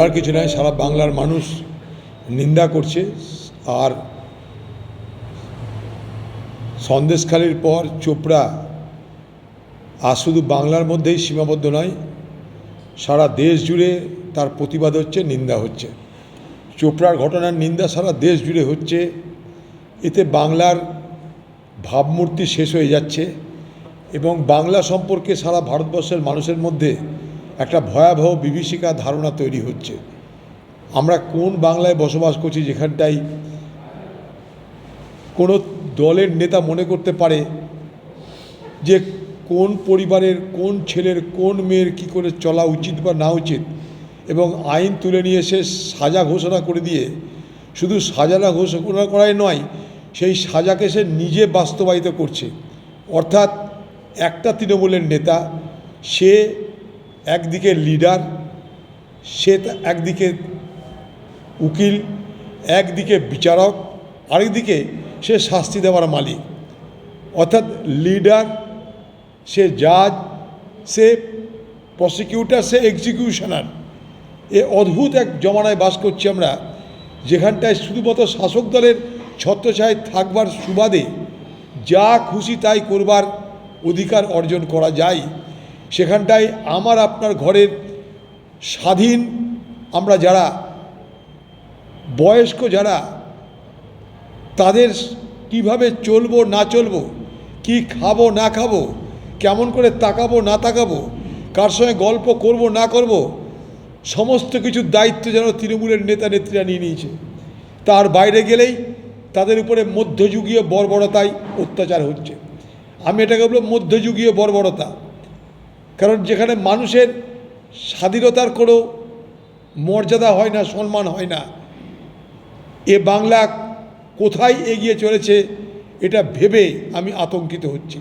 আর কিছু নয় সারা বাংলার মানুষ নিন্দা করছে। আর সন্দেশখালির পর চোপড়া, আর শুধু বাংলার মধ্যেই সীমাবদ্ধ নয়, সারা দেশ জুড়ে তার প্রতিবাদ হচ্ছে, নিন্দা হচ্ছে। চোপড়ার ঘটনার নিন্দা সারা দেশ জুড়ে হচ্ছে। এতে বাংলার ভাবমূর্তি শেষ হয়ে যাচ্ছে এবং বাংলা সম্পর্কে সারা ভারতবর্ষের মানুষের মধ্যে একটা ভয়াবহ বিভীষিকা ধারণা তৈরি হচ্ছে। আমরা কোন বাংলায় বসবাস করছি যেখানটায় কোনো দলের নেতা মনে করতে পারে যে কোন পরিবারের, কোন ছেলের, কোন মেয়ের কি করে চলা উচিত বা না উচিত এবং আইন তুলে নিয়ে এসে সাজা ঘোষণা করে দিয়ে শুধু সাজানা ঘোষণা করাই নয়, সেই সাজাকে সে নিজে বাস্তবায়িত করছে। অর্থাৎ একটা তৃণমূলের নেতা, সে একদিকে লিডার, সে একদিকে উকিল, একদিকে বিচারক, আরেকদিকে সে শাস্তি দেওয়ার মালিক। অর্থাৎ লিডার, সে জাজ, সে প্রসিকিউটার সে এক্সিকিউশনার এ অদ্ভুত এক জমানায় বাস করছি আমরা, যেখানটায় শুধুমাত্র শাসক দলের ছত্রছায় থাকবার সুবাদে যা খুশি তাই করবার অধিকার অর্জন করা যায়। সেখানটায় আমার, আপনার ঘরের স্বাধীন, আমরা যারা বয়স্ক যারা, তাদের কীভাবে চলবো, না চলবো, কি খাব, না খাব, কেমন করে তাকাবো, না তাকাবো, কার সঙ্গে গল্প করব, না করব, সমস্ত কিছুর দায়িত্ব যেন তৃণমূলের নেতা, নেত্রীরা নিয়ে নিয়েছে। তার বাইরে গেলেই তাদের উপরে মধ্যযুগীয় বর্বরতায় অত্যাচার হচ্ছে। আমি এটাকে বলব মধ্যযুগীয় বর্বরতা। কারণ যেখানে মানুষের স্বাধীনতার কোনো মর্যাদা হয় না, সম্মান হয় না, এ বাংলা কোথায় এগিয়ে চলেছে এটা ভেবে আমি আতঙ্কিত হচ্ছি।